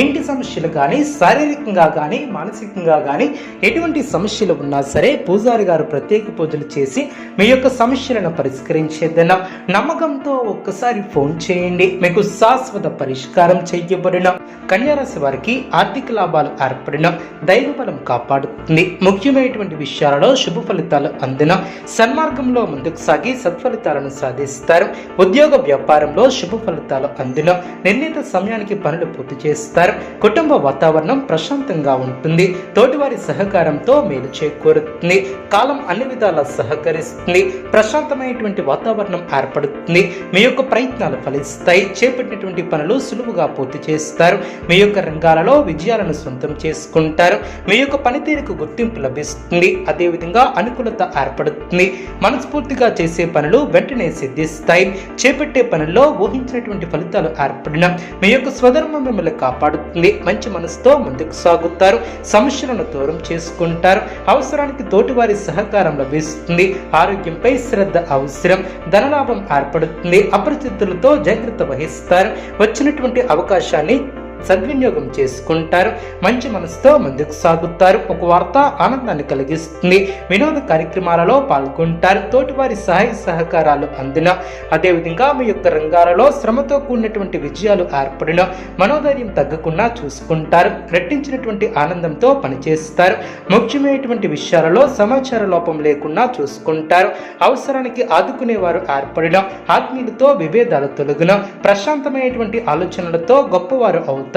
ఇంటి సమస్యలు కానీ శారీరకంగా కానీ మానసికంగా కానీ ఎటువంటి సమస్యలు ఉన్నా సరే పూజారి గారు ప్రత్యేక పూజలు చేసి మీ యొక్క సమస్యలను పరిష్కరించేదన. నమ్మకంతో ఒక్కసారి ఫోన్ చేయండి. మీకు శాశ్వత పరిష్కారం చేయబడిన. కన్యారాశి వారికి ఆర్థిక లాభాలు ఏర్పడిన. దైవ బలం కాపాడుతుంది. ముఖ్యమైనటువంటి విషయాలలో శుభ ఫలితాలు అందిన. సన్మార్గంలో ముందుకు సాగి సత్ఫలితాలను సాధిస్తారు. ఉద్యోగ వ్యాపారంలో శుభ ఫలితాలు అందిన. నిర్ణీత సమయానికి పనులు పూర్తి చేస్తారు. కుటుంబ వాతావరణం ప్రశాంతంగా ఉంటుంది. తోటివారి సహకారంతో మేలు చేకూరుతుంది. కాలం అన్ని విధాలా సహకరిస్తుంది. ప్రశాంతమైనటువంటి వాతావరణం ఏర్పడుతుంది. మీ యొక్క ప్రయత్నాలు ఫలిస్తాయి. చేపట్టినటువంటి పనులు సులువుగా పూర్తి చేస్తారు. మీ యొక్క రంగాలలో విజయాలను సొంతం చేసుకుంటారు. మీ యొక్క పనితీరుకు గుర్తింపు లభిస్తుంది. అదేవిధంగా అనుకూలత ఏర్పడుతుంది. మనస్ఫూర్తిగా చేసే పనులు వెంటనే సిద్ధిస్తాయి. చేపట్టే పనుల్లో ఊహించినటువంటి ఫలితాలు ఏర్పడిన మీ యొక్క స్వధర్మం మిమ్మల్ని కాపాడు మంచి మనసుతో ముందుకు సాగుతారు. సమస్యలను దూరం చేసుకుంటారు. అవసరానికి తోటివారి సహకారం లభిస్తుంది. ఆరోగ్యంపై శ్రద్ధ అవసరం. ధనలాభం ఏర్పడుతుంది. అపరిచితులతో జాగ్రత్త వహిస్తారు. వచ్చినటువంటి అవకాశాన్ని సద్వినియోగం చేసుకుంటారు. మంచి మనసుతో ముందుకు సాగుతారు. ఒక వార్త ఆనందాన్ని కలిగిస్తుంది. వినోద కార్యక్రమాలలో పాల్గొంటారు. తోటివారి సహాయ సహకారాలు అందిన. అదేవిధంగా మీ యొక్క రంగాలలో శ్రమతో కూడినటువంటి విజయాలు ఏర్పడిన. మనోధైర్యం తగ్గకుండా చూసుకుంటారు. రెట్టించినటువంటి ఆనందంతో పనిచేస్తారు. ముఖ్యమైనటువంటి విషయాలలో సమాచార లోపం లేకుండా చూసుకుంటారు. అవసరానికి ఆదుకునేవారు ఏర్పడిన. ఆత్మీయులతో విభేదాలు తొలగిన. ప్రశాంతమైనటువంటి ఆలోచనలతో గొప్పవారు అవుతారు.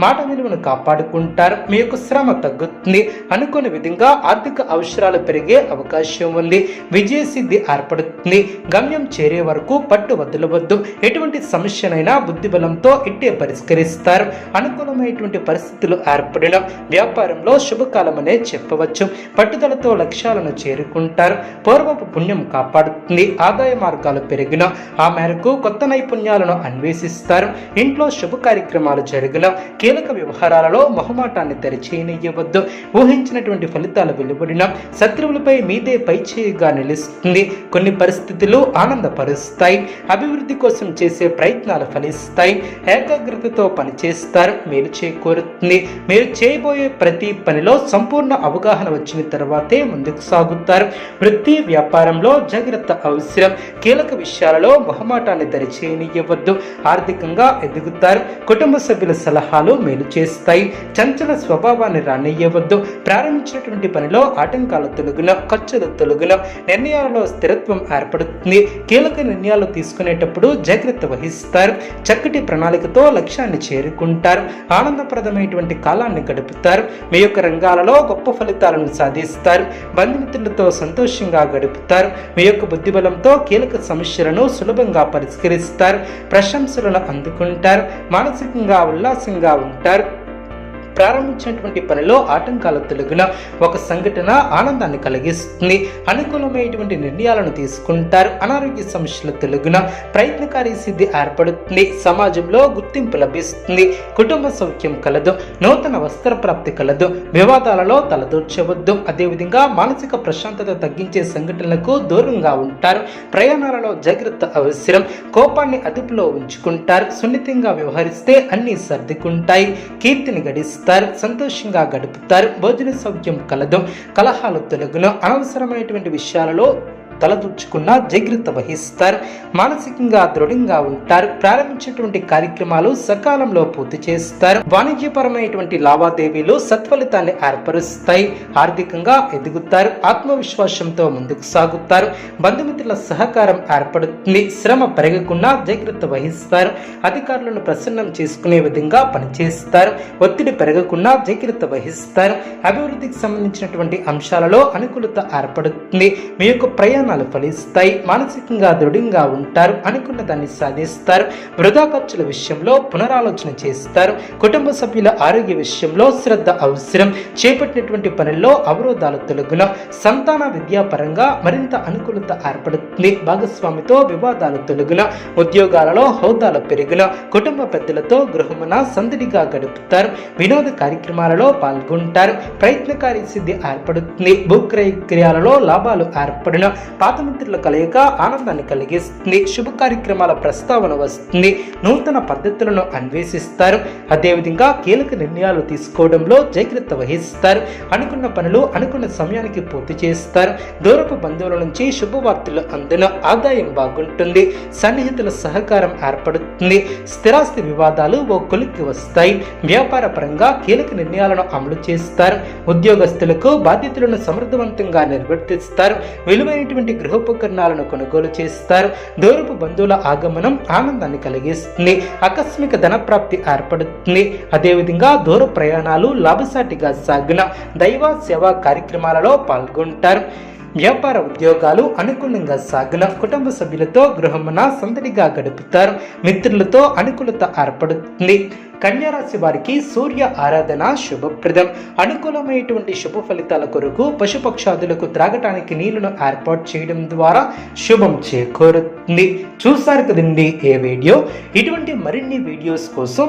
మాట విలువను కాపాడుకుంటారు మీ యొక్క శ్రమ తగ్గుతుంది అనుకునే విధంగా ఆర్థిక అవసరాలు పెరిగే అవకాశం ఉంది. విజయ సిద్ధి ఏర్పడుతుంది. గమ్యం చేరే వరకు పట్టు వదలవద్దు. ఎటువంటి సమస్యనైనా బుద్ధిబలంతో ఇట్టే పరిష్కరిస్తారు. అనుకూలమైనటువంటి పరిస్థితులు ఏర్పడిన వ్యాపారంలో శుభకాలమనే చెప్పవచ్చు. పట్టుదలతో లక్ష్యాలను చేరుకుంటారు. పూర్వపు పుణ్యం కాపాడుతుంది. ఆదాయ మార్గాలు పెరిగిన ఆ మేరకు కొత్త నైపుణ్యాలను అన్వేషిస్తారు. ఇంట్లో శుభ కార్యక్రమాలు జరిగిన కీలక వ్యవహారాలలో మొహమాటాన్ని తెరచేయనివ్వద్దు ఊహించినటువంటి ఫలితాలు వెలువడిన శత్రువులపై మీదే పైచేయిగా నిలుస్తుంది. కొన్ని పరిస్థితులు ఆనందపరుస్తాయి. అభివృద్ధి కోసం చేసే ప్రయత్నాలు ఫలిస్తాయి. ఏకాగ్రతతో పనిచేస్తారు. మేలు చేకూరుతుంది. మీరు చేయబోయే ప్రతి పనిలో సంపూర్ణ అవగాహన వచ్చిన తర్వాతే ముందుకు సాగుతారు. వృత్తి వ్యాపారంలో జాగ్రత్త అవసరం. కీలక విషయాలలో మొహమాటాన్ని దరిచేయనివ్వద్దు ఆర్థికంగా ఎదుగుతారు. కుటుంబ సభ్యుల సలహాలు మేలు చేస్తాయి. చంచల స్వభావాన్ని రానియ్యవద్దు. ప్రారంభించినటువంటి పనిలో ఆటంకాల తొలగిన ఖర్చుల తొలగిన నిర్ణయాలలో స్థిరత్వం ఏర్పడుతుంది. కీలక నిర్ణయాలు తీసుకునేటప్పుడు జాగ్రత్త వహిస్తారు. చక్కటి ప్రణాళికతో లక్ష్యాన్ని చేరుకుంటారు. ఆనందప్రదమైనటువంటి కాలాన్ని గడుపుతారు. మీ యొక్క రంగాలలో గొప్ప ఫలితాలను సాధిస్తారు. బంధుమిత్రులతో సంతోషంగా గడుపుతారు. మీ యొక్క బుద్ధిబలంతో కీలక సమస్యలను సులభంగా పరిష్కరిస్తారు. ప్రశంసలను అందుకుంటారు. మానసికంగా ఉల్లాసంగా ఉంటారు ప్రారంభించినటువంటి పనిలో ఆటంకాలు తొలగిన ఒక సంఘటన ఆనందాన్ని కలిగిస్తుంది. అనుకూలమైనటువంటి నిర్ణయాలను తీసుకుంటారు. అనారోగ్య సమస్యలు తొలగిన ప్రయత్నకారి సిద్ధి ఏర్పడుతుంది. సమాజంలో గుర్తింపు లభిస్తుంది. కుటుంబ సౌఖ్యం కలదు. నూతన వస్త్ర ప్రాప్తి కలదు. వివాదాలలో తలదూర్చవద్దు. అదేవిధంగా మానసిక ప్రశాంతత తగ్గించే సంఘటనలకు దూరంగా ఉంటారు. ప్రయాణాలలో జాగ్రత్త అవసరం. కోపాన్ని అదుపులో ఉంచుకుంటారు. సున్నితంగా వ్యవహరిస్తే అన్ని సర్దుకుంటాయి. కీర్తిని గడిస్తారు సంతోషంగా గడుపుతారు భోజన సౌఖ్యం కలదు కలహాలు తొలగును అనవసరమైనటువంటి విషయాలలో తలదూర్చుకున్న జాగ్రత్త వహిస్తారు. మానసికంగా దృఢంగా ఉంటారు. ప్రారంభించినటువంటి కార్యక్రమాలు సకాలంలో పూర్తి చేస్తారు. వాణిజ్యపరమైనటువంటి లావాదేవీలు సత్ఫలితాన్ని ఏర్పరుస్తాయి. ఆర్థికంగా ఎదుగుతారు. ఆత్మవిశ్వాసంతో ముందుకు సాగుతారు. బంధుమిత్రుల సహకారం ఏర్పడుతుంది. శ్రమ పెరగకుండా జాగ్రత్త వహిస్తారు. అధికారులను ప్రసన్నం చేసుకునే విధంగా పనిచేస్తారు. ఒత్తిడి పెరగకుండా జాగ్రత్త వహిస్తారు. అభివృద్ధికి సంబంధించినటువంటి అంశాలలో అనుకూలత ఏర్పడుతుంది. మీ యొక్క ప్రయాణ ప్రయాణాలు ఫలిస్తాయి. మానసికంగా దృఢంగా ఉంటారు. అనుకున్న దాన్ని సాధిస్తారు. వృధా ఖర్చుల విషయంలో పునరాలోచన చేస్తారు. కుటుంబ సభ్యుల ఆరోగ్య విషయంలో శ్రద్ధ అవసరం. చేపట్టినటువంటి పనుల్లో అవరోధాలు తొలగున సంతాన విద్యాపరంగా మరింత అనుకూలత ఏర్పడుతుంది. భాగస్వామితో వివాదాలు తొలగున ఉద్యోగాలలో హోదాలు పెరుగున కుటుంబ పెద్దలతో గృహమున సందడిగా గడుపుతారు. వినోద కార్యక్రమాలలో పాల్గొంటారు. ప్రయత్నకారి సిద్ధి ఏర్పడుతుంది. భూక్రయ క్రియాలలో లాభాలు ఏర్పడిన పాత మిత్రుల కలయిక ఆనందాన్ని కలిగిస్తుంది శుభ కార్యక్రమాల ప్రస్తావన వస్తుంది నూతన పద్ధతులను అన్వేషిస్తారు. అదేవిధంగా కీలక నిర్ణయాలు తీసుకోవడంలో జాగ్రత్త వహిస్తారు. అనుకున్న పనులు అనుకున్న సమయానికి పూర్తి చేస్తారు. దూరపు బంధువుల నుంచి శుభవార్తలు అందిన ఆదాయం బాగుంటుంది. సన్నిహితుల సహకారం ఏర్పడుతుంది. స్థిరాస్తి వివాదాలు ఓ కొలిక్కి వస్తాయి. వ్యాపార పరంగా కీలక నిర్ణయాలను అమలు చేస్తారు. ఉద్యోగస్తులకు బాధ్యతలను సమర్థవంతంగా నిర్వర్తిస్తారు. విలువైనటువంటి గృహోపకరణాలను కొనుగోలు చేస్తారు? దూరపు బంధువుల ఆగమనం ఆనందాన్ని కలిగిస్తుంది. ఆకస్మిక ధనప్రాప్తి ఏర్పడుతుంది. అదేవిధంగా దూర ప్రయాణాలు లాభసాటిగా సాగిన దైవ సేవా కార్యక్రమాలలో పాల్గొంటారు. వ్యాపార ఉద్యోగాలు అనుకూలంగా సాగిన కుటుంబ సభ్యులతో గృహమున సందడిగా గడుపుతారు. మిత్రులతో అనుకూలత ఏర్పడుతుంది. కన్యారాశి వారికి సూర్య ఆరాధన శుభప్రదం. అనుకూలమైనటువంటి శుభ ఫలితాల కొరకు పశుపక్షాదులకు త్రాగటానికి నీళ్ళను ఏర్పాటు చేయడం ద్వారా శుభం చేకూరుతుంది. చూసారు కదండి ఏ వీడియో? ఇటువంటి మరిన్ని వీడియోస్ కోసం